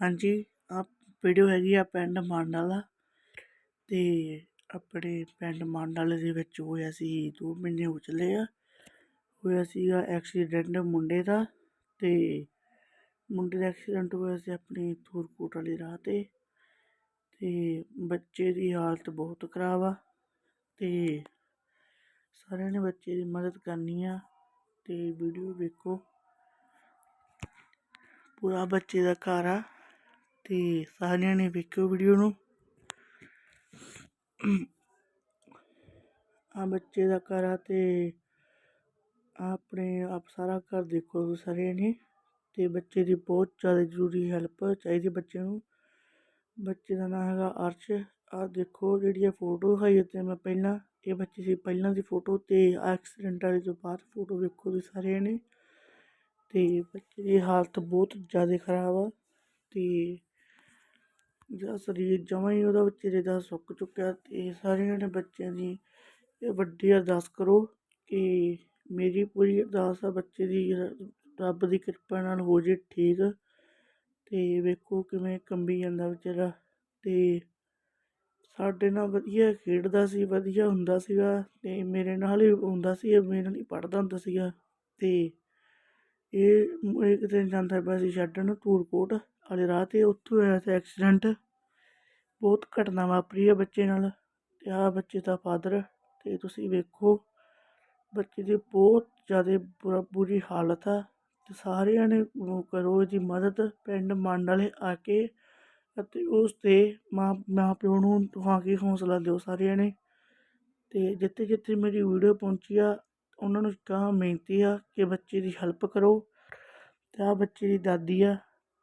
ਹਾਂਜੀ ਆ ਵੀਡੀਓ ਹੈਗੀ ਆ ਪਿੰਡ ਮਾਂਡਾਲਾ ਤੇ ਆਪਣੇ ਪਿੰਡ ਮਾਂਡਾਲੇ ਦੇ ਵਿੱਚ ਹੋਇਆ ਸੀ, ਦੋ ਮਹੀਨੇ ਹੋ ਚੱਲੇ ਆ। ਹੋਇਆ ਸੀਗਾ ਐਕਸੀਡੈਂਟ ਮੁੰਡੇ ਦਾ ਤੇ ਮੁੰਡੇ ਦਾ ਐਕਸੀਡੈਂਟ ਹੋਇਆ ਸੀ ਆਪਣੇ ਥੂਰਕੋਟ ਵਾਲੀ ਰਾਹ ਤੇ। ਤੇ ਬੱਚੇ ਦੀ ਹਾਲਤ ਬਹੁਤ ਖਰਾਬ ਆ ਤੇ ਸਾਰਿਆਂ ਨੇ ਬੱਚੇ ਦੀ ਮਦਦ ਕਰਨੀ ਆ ਤੇ ਵੀਡੀਓ ਵੇਖੋ। ਪੂਰਾ ਬੱਚੇ ਦਾ ਘਰ ਆ। ਤੇ ਸਾਰਿਆਂ ਨੇ ਵੇਖਿਓ ਵੀਡੀਓ ਨੂੰ। ਆ ਬੱਚੇ ਦਾ ਘਰ ਆ ਤੇ ਆਪਣੇ ਆਪ ਸਾਰਾ ਘਰ ਦੇਖੋ ਤੁਸੀਂ ਸਾਰੇ ਨੇ। ਤੇ ਬੱਚੇ ਦੀ ਬਹੁਤ ਜ਼ਿਆਦਾ ਜ਼ਰੂਰੀ ਹੈਲਪ ਚਾਹੀਦੀ ਬੱਚੇ ਨੂੰ। ਬੱਚੇ ਦਾ ਨਾਮ ਹੈਗਾ ਅਰਸ਼। ਆ ਦੇਖੋ ਜਿਹੜੀ ਇਹ ਫੋਟੋ ਦਿਖਾਈ ਤੇ ਮੈਂ ਪਹਿਲਾਂ, ਇਹ ਬੱਚੇ ਦੀ ਪਹਿਲਾਂ ਦੀ ਫੋਟੋ ਤੇ ਐਕਸੀਡੈਂਟ ਵਾਲੀ ਤੋਂ ਬਾਅਦ ਫੋਟੋ ਵੇਖੋ ਤੁਸੀਂ ਸਾਰਿਆਂ ਨੇ। ਤੇ ਬੱਚੇ ਦੀ ਹਾਲਤ ਬਹੁਤ ਜ਼ਿਆਦਾ ਖਰਾਬ ਆ ਤੇ ਜਿਹੜਾ ਸਰੀਰ ਜਮਾਂ ਹੀ ਉਹਦਾ ਵਿਚਾਰੇ ਦਾ ਸੁੱਕ ਚੁੱਕਿਆ ਅਤੇ ਸਾਰਿਆਂ ਨੇ ਬੱਚਿਆਂ ਦੀ ਇਹ ਵੱਡੀ ਅਰਦਾਸ ਕਰੋ ਕਿ ਮੇਰੀ ਪੂਰੀ ਅਰਦਾਸ ਆ ਬੱਚੇ ਦੀ ਰੱਬ ਦੀ ਕਿਰਪਾ ਨਾਲ ਹੋ ਜੇ ਠੀਕ। ਅਤੇ ਵੇਖੋ ਕਿਵੇਂ ਕੰਬੀ ਜਾਂਦਾ ਵਿਚਾਰਾ ਅਤੇ ਸਾਡੇ ਨਾਲ ਵਧੀਆ ਖੇਡਦਾ ਸੀ, ਵਧੀਆ ਹੁੰਦਾ ਸੀਗਾ ਅਤੇ ਮੇਰੇ ਨਾਲ ਹੀ ਹੁੰਦਾ ਸੀ ਮੇਰੇ ਨਾਲ ਹੀ ਪੜ੍ਹਦਾ ਹੁੰਦਾ ਸੀਗਾ ਅਤੇ ਇਹ ਇੱਕ ਦਿਨ ਜਾਂਦਾ ਪਿਆ ਸੀ ਛੱਡਣ ਧੂਰਕੋਟ। ਵਾਲੇ ਰਾਹ ਤੇ ਉੱਥੋਂ ਹੋਇਆ ਸੀ ਐਕਸੀਡੈਂਟ ਬਹੁਤ ਘਟਨਾ ਵਾਪਰੀ ਹੈ ਬੱਚੇ ਨਾਲ ਤੇ ਆਹ ਬੱਚੇ ਦਾ ਫਾਦਰ ਤੇ ਤੁਸੀਂ ਵੇਖੋ, ਬੱਚੇ ਦੀ ਬਹੁਤ ਜ਼ਿਆਦਾ ਬੁਰਾ, ਬੁਰੀ ਹਾਲਤ ਆ ਤੇ ਸਾਰਿਆਂ ਨੇ ਕਰੋ ਇਹਦੀ ਮਦਦ, ਪਿੰਡ ਮੰਡ ਵਾਲੇ ਆ ਕੇ ਅਤੇ ਉਸ 'ਤੇ ਮਾਂ ਮਾਂ ਪਿਓ ਨੂੰ ਆ ਕੇ ਹੌਸਲਾ ਦਿਓ ਸਾਰਿਆਂ ਨੇ। ਤੇ ਜਿੱਥੇ ਜਿੱਥੇ ਮੇਰੀ ਵੀਡੀਓ ਪਹੁੰਚੀ ਆ, ਉਹਨਾਂ ਨੂੰ ਕਹਾਂ ਬੇਨਤੀ ਆ ਕਿ ਬੱਚੇ ਦੀ ਹੈਲਪ ਕਰੋ। ਤੇ ਆ ਬੱਚੇ ਦੀ ਦਾਦੀ ਆ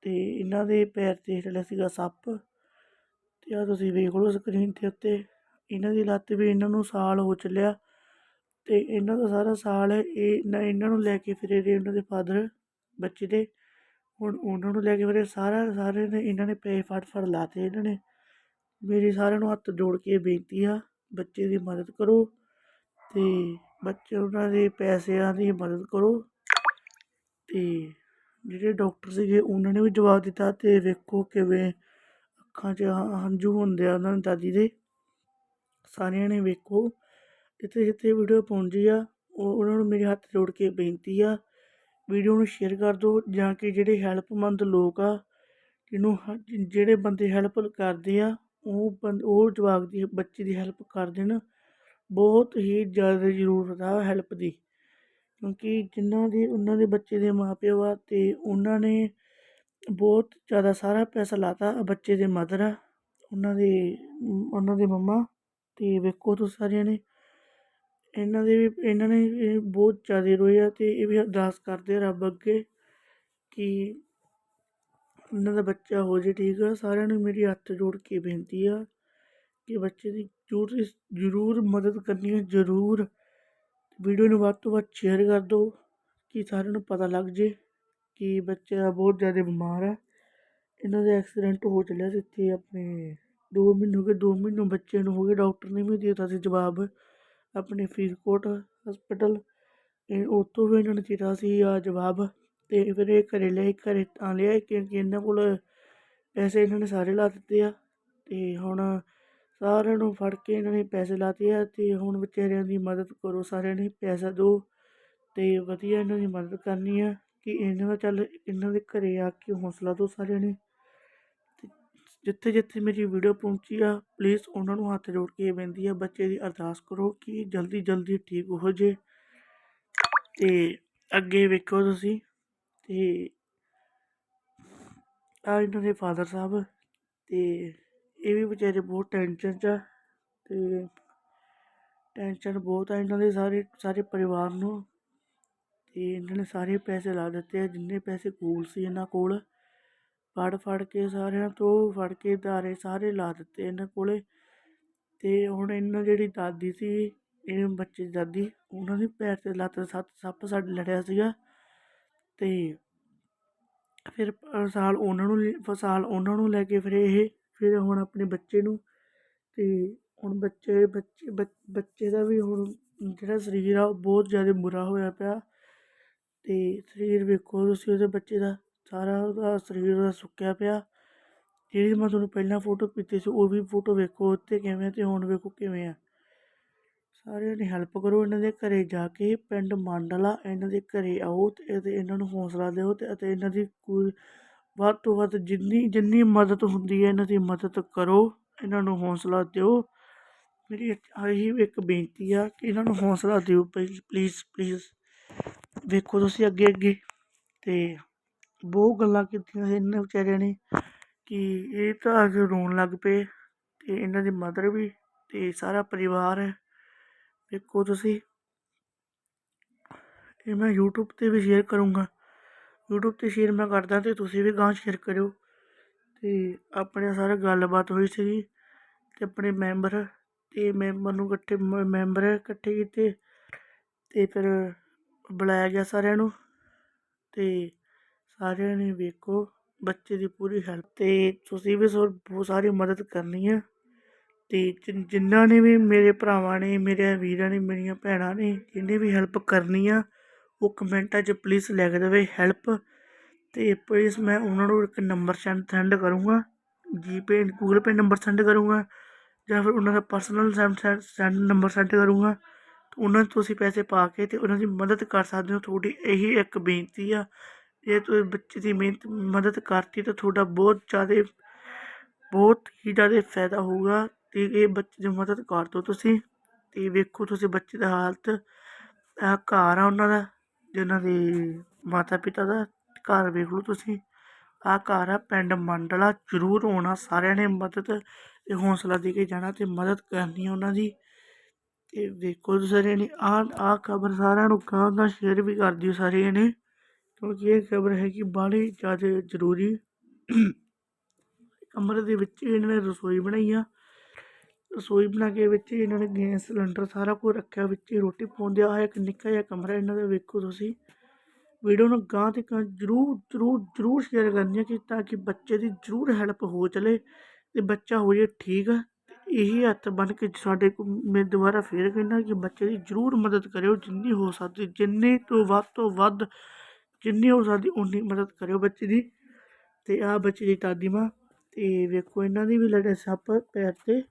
ਅਤੇ ਇਹਨਾਂ ਦੇ ਪੈਰ ਤੇ ਜਿਹੜਾ ਸੀਗਾ ਸੱਪ ਅਤੇ ਆਹ ਤੁਸੀਂ ਵੇਖ ਲਓ ਸਕਰੀਨ ਤੇ ਉੱਤੇ, ਇਹਨਾਂ ਦੀ ਲੱਤ ਵੀ ਇਹਨਾਂ ਨੂੰ ਸਾਲ ਹੋ ਚੱਲਿਆ ਅਤੇ ਇਹਨਾਂ ਦਾ ਸਾਰਾ ਸਾਲ ਇਹ ਨਾ ਇਹਨਾਂ ਨੂੰ ਲੈ ਕੇ ਫਿਰੇ ਰਹੇ ਉਹਨਾਂ ਦੇ ਫਾਦਰ ਬੱਚੇ ਦੇ, ਹੁਣ ਉਹਨਾਂ ਨੂੰ ਲੈ ਕੇ ਫਿਰੇ ਸਾਰਾ, ਸਾਰੇ ਨੇ ਇਹਨਾਂ ਨੇ ਪੈਸੇ ਫੜ ਫੜ ਲਾਤੇ ਇਹਨਾਂ ਨੇ। ਮੇਰੀ ਸਾਰਿਆਂ ਨੂੰ ਹੱਥ ਜੋੜ ਕੇ ਬੇਨਤੀ ਆ, ਬੱਚੇ ਦੀ ਮਦਦ ਕਰੋ ਅਤੇ ਬੱਚੇ ਉਹਨਾਂ ਦੇ ਪੈਸਿਆਂ ਦੀ ਮਦਦ ਕਰੋ ਅਤੇ ਜਿਹੜੇ ਡਾਕਟਰ ਸੀਗੇ, ਉਹਨਾਂ ਨੇ ਵੀ ਜਵਾਬ ਦਿੱਤਾ ਅਤੇ ਵੇਖੋ ਕਿਵੇਂ ਅੱਖਾਂ 'ਚ ਹੰਝੂ ਹੁੰਦੇ ਆ ਉਹਨਾਂ ਦੀ ਦਾਦੀ ਦੇ। ਸਾਰਿਆਂ ਨੇ ਵੇਖੋ ਜਿੱਥੇ ਜਿੱਥੇ ਵੀਡੀਓ ਪਹੁੰਚੀ ਆ, ਉਹ ਉਹਨਾਂ ਨੂੰ ਮੇਰੇ ਹੱਥ ਜੋੜ ਕੇ ਬੇਨਤੀ ਆ, ਵੀਡੀਓ ਨੂੰ ਸ਼ੇਅਰ ਕਰ ਦਿਓ ਜਾਂ ਕਿ ਜਿਹੜੇ ਹੈਲਪਮੰਦ ਲੋਕ ਆ, ਜਿਹਨੂੰ ਹ- ਜਿਹੜੇ ਬੰਦੇ ਹੈਲਪ ਕਰਦੇ ਆ, ਉਹ ਬੰ, ਉਹ ਜਵਾਕ ਦੀ, ਬੱਚੇ ਦੀ ਹੈਲਪ ਕਰ ਦੇਣ। ਬਹੁਤ ਹੀ ਜ਼ਿਆਦਾ ਜ਼ਰੂਰਤ ਆ ਹੈਲਪ ਦੀ। ਕਿਉਂਕਿ ਜਿਨ੍ਹਾਂ ਦੇ, ਉਹਨਾਂ ਦੇ ਬੱਚੇ ਦੇ ਮਾਂ ਪਿਓ ਆ ਅਤੇ ਉਹਨਾਂ ਨੇ ਬਹੁਤ ਜ਼ਿਆਦਾ ਸਾਰਾ ਪੈਸਾ ਲਾ ਤਾ ਬੱਚੇ ਦੇ ਮਦਰ ਆ, ਉਹਨਾਂ ਦੇ ਉਹਨਾਂ ਦੇ ਮੰਮਾ ਅਤੇ ਵੇਖੋ ਤੁਸੀਂ ਸਾਰਿਆਂ ਨੇ। ਇਹਨਾਂ ਦੇ ਵੀ, ਇਹਨਾਂ ਨੇ ਇਹ ਬਹੁਤ ਜ਼ਿਆਦਾ ਰੋਏ ਆ ਅਤੇ ਇਹ ਵੀ ਅਰਦਾਸ ਕਰਦੇ ਆ ਰੱਬ ਅੱਗੇ ਕਿ ਉਹਨਾਂ ਦਾ ਬੱਚਾ ਹੋ ਜੇ ਠੀਕ ਆ। ਸਾਰਿਆਂ ਨੂੰ ਮੇਰੀ ਹੱਥ ਜੋੜ ਕੇ ਬੇਨਤੀ ਆ ਕਿ ਬੱਚੇ ਦੀ ਜ਼ਰੂਰ ਜ਼ਰੂਰ ਮਦਦ ਕਰਨੀ ਹੈ ਜ਼ਰੂਰ ਵੀਡੀਓ ਨੂੰ ਵੱਧ ਤੋਂ ਵੱਧ ਸ਼ੇਅਰ ਕਰ ਦਿਓ ਕਿ ਸਾਰਿਆਂ ਨੂੰ ਪਤਾ ਲੱਗ ਜੇ ਕਿ ਬੱਚਾ ਬਹੁਤ ਜ਼ਿਆਦਾ ਬਿਮਾਰ ਆ। ਇਹਨਾਂ ਦਾ ਐਕਸੀਡੈਂਟ ਹੋ ਚੱਲਿਆ ਸੀ ਇੱਥੇ ਆਪਣੇ ਦੋ ਮਹੀਨੇ ਹੋ ਗਏ, ਦੋ ਮਹੀਨੇ ਬੱਚੇ ਨੂੰ ਹੋ ਗਏ ਡਾਕਟਰ ਨੇ ਵੀ ਦਿੱਤਾ ਸੀ ਜਵਾਬ ਆਪਣੇ ਫਰੀਦਕੋਟ ਹਸਪੀਟਲ ਇਹ ਉੱਥੋਂ ਵੀ ਇਹਨਾਂ ਨੇ ਦਿੱਤਾ ਸੀ ਆ ਜਵਾਬ ਤੇ ਫਿਰ ਇਹ ਘਰੇ ਲਿਆਏ, ਘਰੇ ਤਾਂ ਲਿਆ ਕਿਉਂਕਿ ਇਹਨਾਂ ਕੋਲ ਪੈਸੇ ਇਹਨਾਂ ਨੇ ਸਾਰੇ ਲਾ ਦਿੱਤੇ ਆ। ਤੇ ਹੁਣ ਸਾਰਿਆਂ ਨੂੰ ਫੜ ਕੇ ਇਹਨਾਂ ਨੇ ਪੈਸੇ ਲਾਤੇ ਆ ਅਤੇ ਹੁਣ ਵਿਚਾਰਿਆਂ ਦੀ ਮਦਦ ਕਰੋ, ਸਾਰਿਆਂ ਨੇ ਪੈਸਾ ਦਿਓ ਅਤੇ ਵਧੀਆ ਇਹਨਾਂ ਦੀ ਮਦਦ ਕਰਨੀ ਆ ਕਿ ਇਹਨਾਂ ਦਾ ਚੱਲ ਇਹਨਾਂ ਦੇ ਘਰੇ ਆ ਕੇ ਹੌਸਲਾ ਦਿਓ ਸਾਰਿਆਂ ਨੇ। ਤੇ ਜਿੱਥੇ ਜਿੱਥੇ ਮੇਰੀ ਵੀਡੀਓ ਪਹੁੰਚੀ ਆ ਪਲੀਜ਼ ਉਹਨਾਂ ਨੂੰ ਹੱਥ ਜੋੜ ਕੇ ਬੇਨਤੀ ਆ, ਬੱਚੇ ਦੀ ਅਰਦਾਸ ਕਰੋ ਕਿ ਜਲਦੀ ਜਲਦੀ ਠੀਕ ਹੋ ਜੇ। ਤੇ ਅੱਗੇ ਵੇਖੋ ਤੁਸੀਂ ਤੇ ਆ ਇਹਨਾਂ ਦੇ ਫਾਦਰ ਸਾਹਿਬ ਤੇ ਇਹ ਵੀ ਵਿਚਾਰੇ ਬਹੁਤ ਟੈਨਸ਼ਨ 'ਚ ਆ ਅਤੇ ਟੈਨਸ਼ਨ ਬਹੁਤ ਆ ਇਹਨਾਂ ਦੇ ਸਾਰੇ ਸਾਰੇ ਪਰਿਵਾਰ ਨੂੰ ਅਤੇ ਇਹਨਾਂ ਨੇ ਸਾਰੇ ਪੈਸੇ ਲਾ ਦਿੱਤੇ ਆ, ਜਿੰਨੇ ਪੈਸੇ ਕੋਲ ਸੀ ਇਹਨਾਂ ਕੋਲ, ਫੜ ਫੜ ਕੇ ਸਾਰਿਆਂ ਤੋਂ ਫੜ ਕੇ ਧਾਰੇ ਸਾਰੇ ਲਾ ਦਿੱਤੇ ਇਹਨਾਂ ਕੋਲੇ ਤੇ ਹੁਣ ਇਹਨਾਂ ਜਿਹੜੀ ਦਾਦੀ ਸੀ, ਇਹ ਬੱਚੇ ਦਾਦੀ, ਉਹਨਾਂ ਦੇ ਪੈਰ ਤੇ ਲੱਤ ਸੱਤ, ਸੱਪ ਸਾਡੇ ਲੜਿਆ ਸੀਗਾ ਤੇ ਫਿਰ ਸਾਲ ਉਹਨਾਂ ਨੂੰ ਸਾਲ ਉਹਨਾਂ ਨੂੰ ਲੈ ਕੇ ਫਿਰ ਇਹ ਫਿਰ ਹੁਣ ਆਪਣੇ ਬੱਚੇ ਨੂੰ ਅਤੇ ਹੁਣ ਬੱਚੇ ਬੱਚੇ ਬ ਬੱਚੇ ਦਾ ਵੀ ਹੁਣ ਜਿਹੜਾ ਸਰੀਰ ਆ ਉਹ ਬਹੁਤ ਜ਼ਿਆਦਾ ਬੁਰਾ ਹੋਇਆ ਪਿਆ ਅਤੇ ਸਰੀਰ ਵੇਖੋ ਤੁਸੀਂ ਉਹਦੇ ਬੱਚੇ ਦਾ ਸਾਰਾ ਉਹਦਾ ਸਰੀਰ ਉਹਦਾ ਸੁੱਕਿਆ ਪਿਆ। ਜਿਹੜੀ ਮੈਂ ਤੁਹਾਨੂੰ ਪਹਿਲਾਂ ਫੋਟੋ ਕੀਤੀ ਸੀ ਉਹ ਵੀ ਫੋਟੋ ਵੇਖੋ ਉੱਤੇ ਕਿਵੇਂ ਅਤੇ ਹੁਣ ਵੇਖੋ ਕਿਵੇਂ ਆ। ਸਾਰਿਆਂ ਨੇ ਹੈਲਪ ਕਰੋ ਇਹਨਾਂ ਦੇ ਘਰੇ ਜਾ ਕੇ, ਪਿੰਡ ਮੰਡਲਾ ਇਹਨਾਂ ਦੇ ਘਰੇ ਆਓ ਅਤੇ ਇਹਨਾਂ ਨੂੰ ਹੌਸਲਾ ਦਿਓ ਤੇ ਅਤੇ ਇਹਨਾਂ ਦੀ ਕੋਈ ਵੱਧ ਤੋਂ ਵੱਧ ਜਿੰਨੀ ਜਿੰਨੀ ਮਦਦ ਹੁੰਦੀ ਹੈ, ਇਹਨਾਂ ਦੀ ਮਦਦ ਕਰੋ, ਇਹਨਾਂ ਨੂੰ ਹੌਸਲਾ ਦਿਓ। ਮੇਰੀ ਆਹੀ ਇੱਕ ਬੇਨਤੀ ਆ ਕਿ ਇਹਨਾਂ ਨੂੰ ਹੌਸਲਾ ਦਿਓ ਪਲੀਜ਼ ਪਲੀਜ਼ ਪਲੀਜ਼ ਵੇਖੋ ਤੁਸੀਂ ਅੱਗੇ ਅੱਗੇ। ਤੇ ਬਹੁਤ ਗੱਲਾਂ ਕੀਤੀਆਂ ਇਹਨਾਂ ਵਿਚਾਰਿਆਂ ਨੇ ਕਿ ਇਹ ਤਾਂ ਆ ਰੋਣ ਲੱਗ ਪਏ ਤੇ ਇਹਨਾਂ ਦੀ ਮਦਰ ਵੀ ਤੇ ਸਾਰਾ ਪਰਿਵਾਰ ਹੈ। ਵੇਖੋ ਤੁਸੀਂ। ਇਹ ਮੈਂ YouTube ਤੇ ਵੀ ਸ਼ੇਅਰ ਕਰੂੰਗਾ। ਯੂਟਿਊਬ ਤੇ ਸ਼ੇਅਰ ਮੈਂ ਕਰਦਾ ਅਤੇ ਤੁਸੀਂ ਵੀ ਅਗਾਂਹ ਸ਼ੇਅਰ ਕਰਿਓ। ਅਤੇ ਆਪਣੇ ਸਾਰਾ ਗੱਲਬਾਤ ਹੋਈ ਸੀਗੀ ਅਤੇ ਆਪਣੇ ਮੈਂਬਰ ਅਤੇ ਮੈਂਬਰ ਨੂੰ ਇਕੱਠੇ ਮ- ਮੈਂਬਰ ਇਕੱਠੇ ਕੀਤੇ ਅਤੇ ਫਿਰ ਬੁਲਾਇਆ ਗਿਆ ਸਾਰਿਆਂ ਨੂੰ ਅਤੇ ਸਾਰਿਆਂ ਨੇ ਵੇਖੋ ਬੱਚੇ ਦੀ ਪੂਰੀ ਹੈਲਪ ਅਤੇ ਤੁਸੀਂ ਵੀ ਸੋ ਬਹੁਤ ਸਾਰੀ ਮਦਦ ਕਰਨੀ ਆ। ਅਤੇ ਜਿਨ੍ਹਾਂ ਨੇ ਵੀ ਮੇਰੇ ਭਰਾਵਾਂ ਨੇ, ਮੇਰੇ ਵੀਰਾਂ ਨੇ, ਮੇਰੀਆਂ ਭੈਣਾਂ ਨੇ ਜਿਹਨੇ ਵੀ ਹੈਲਪ ਕਰਨੀ ਆ ਉਹ ਕਮੈਂਟਾਂ 'ਚ ਪਲੀਜ਼ ਲਿਖ ਦੇਵੇ ਹੈਲਪ ਅਤੇ ਪਲੀਜ਼ ਮੈਂ ਉਹਨਾਂ ਨੂੰ ਇੱਕ ਨੰਬਰ ਸੈਂਡ ਸੈਂਡ ਕਰੂੰਗਾ GPay Google Pay number send ਕਰੂੰਗਾ ਜਾਂ ਫਿਰ ਉਹਨਾਂ ਦਾ personal send send number send ਕਰੂੰਗਾ, ਤੇ ਉਹਨਾਂ ਨੂੰ ਤੁਸੀਂ ਪੈਸੇ ਪਾ ਕੇ ਅਤੇ ਉਹਨਾਂ ਦੀ ਮਦਦ ਕਰ ਸਕਦੇ ਹੋ। ਤੁਹਾਡੀ ਇਹੀ ਇੱਕ ਬੇਨਤੀ ਆ, ਜੇ ਤੁਸੀਂ ਬੱਚੇ ਦੀ ਮਿਹਨਤ, ਮਦਦ ਕਰਤੀ ਤਾਂ ਤੁਹਾਡਾ ਬਹੁਤ ਜ਼ਿਆਦਾ, ਬਹੁਤ ਹੀ ਜ਼ਿਆਦਾ ਫਾਇਦਾ ਹੋਊਗਾ ਅਤੇ ਇਹ ਬੱਚੇ ਦੀ ਮਦਦ ਕਰ ਦਿਓ ਤੁਸੀਂ ਅਤੇ ਵੇਖੋ ਤੁਸੀਂ ਬੱਚੇ ਦਾ ਹਾਲਤ ਘਰ ਆ ਉਹਨਾਂ ਦਾ। ਜਿਨ੍ਹਾਂ ਦੇ ਮਾਤਾ ਪਿਤਾ ਦਾ ਘਰ ਵੇਖ ਲਓ ਤੁਸੀਂ, ਆਹ ਘਰ ਆ ਪਿੰਡ ਮੰਡਲਾ, ਜ਼ਰੂਰ ਆਉਣਾ, ਸਾਰਿਆਂ ਨੇ ਮਦਦ ਤੇ ਹੌਸਲਾ ਦੇ ਕੇ ਜਾਣਾ ਤੇ ਮਦਦ ਕਰਨੀ ਉਹਨਾਂ ਦੀ। ਤੇ ਵੇਖੋ ਤੁਸੀਂ ਸਾਰਿਆਂ ਨੇ, ਆਹ ਆਹ ਖਬਰ ਸਾਰਿਆਂ ਨੂੰ ਗਾਂ ਗਾਂ ਸ਼ੇਅਰ ਵੀ ਕਰ ਦਿਓ ਸਾਰਿਆਂ ਨੇ, ਕਿਉਂਕਿ ਇਹ ਖਬਰ ਹੈਗੀ ਬਾਹਲੀ ਜ਼ਿਆਦਾ ਜ਼ਰੂਰੀ। ਕਮਰੇ ਦੇ ਵਿੱਚ ਇਹਨਾਂ ਨੇ ਰਸੋਈ ਬਣਾਈ ਆ ਰਸੋਈ ਬਣਾ ਕੇ ਵਿੱਚ ਇਹਨਾਂ ਨੇ ਗੈਸ ਸਿਲੰਡਰ ਸਾਰਾ ਕੁਝ ਰੱਖਿਆ, ਵਿੱਚ ਹੀ ਰੋਟੀ ਪਾਉਂਦੇ ਆ, ਆਹ ਇੱਕ ਨਿੱਕਾ ਜਿਹਾ ਕਮਰਾ ਇਹਨਾਂ ਦਾ ਵੇਖੋ ਤੁਸੀਂ। ਵੀਡੀਓ ਨੂੰ ਗਾਂ ਤੇ ਗਾਂ ਜ਼ਰੂਰ ਜ਼ਰੂਰ ਜ਼ਰੂਰ ਸ਼ੇਅਰ ਕਰਨੀ ਹੈ ਕਿ ਤਾਂ ਕਿ ਬੱਚੇ ਦੀ ਜ਼ਰੂਰ ਹੈਲਪ ਹੋ ਚਲੇ ਤੇ ਬੱਚਾ ਹੋ ਜੇ ਠੀਕ ਆ। ਤੇ ਇਹੀ ਹੱਥ ਬਣ ਕੇ ਸਾਡੇ ਕੋ ਮੈਂ ਦੁਬਾਰਾ ਫੇਰ ਕਹਿੰਦਾ ਕਿ ਬੱਚੇ ਦੀ ਜ਼ਰੂਰ ਮਦਦ ਕਰਿਓ, ਜਿੰਨੀ ਹੋ ਸਕਦੀ, ਜਿੰਨੀ ਤੋਂ ਵੱਧ ਤੋਂ ਵੱਧ ਜਿੰਨੀ ਹੋ ਸਕਦੀ ਉਨੀ ਮਦਦ ਕਰਿਓ ਬੱਚੇ ਦੀ। ਤੇ ਆ ਬੱਚੇ ਦੀ ਦਾਦੀ ਮਾਂ, ਤੇ ਵੇਖੋ ਇਹਨਾਂ ਦੀ ਵੀ ਲੜੇ ਸੱਪ ਪੈਰ ਤੇ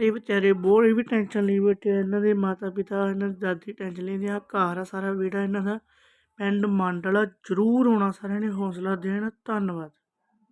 ਇਹ ਵਿਚਾਰੇ ਬਹੁਤ ਇਹ ਵੀ ਟੈਨਸ਼ਨ ਲਈ ਬੈਠੇ ਆ, ਇਹਨਾਂ ਦੇ ਮਾਤਾ ਪਿਤਾ ਇਹਨਾਂ ਦੀ ਦਾਦੀ ਟੈਨਸ਼ਨ ਲੈਂਦੇ ਆ, ਘਰ ਆ ਸਾਰਾ ਵਿਹੜਾ ਇਹਨਾਂ ਦਾ, ਪਿੰਡ ਮੰਡਲਾ ਜ਼ਰੂਰ ਆਉਣਾ ਸਾਰਿਆਂ ਨੇ ਹੌਸਲਾ ਦੇਣ, ਧੰਨਵਾਦ।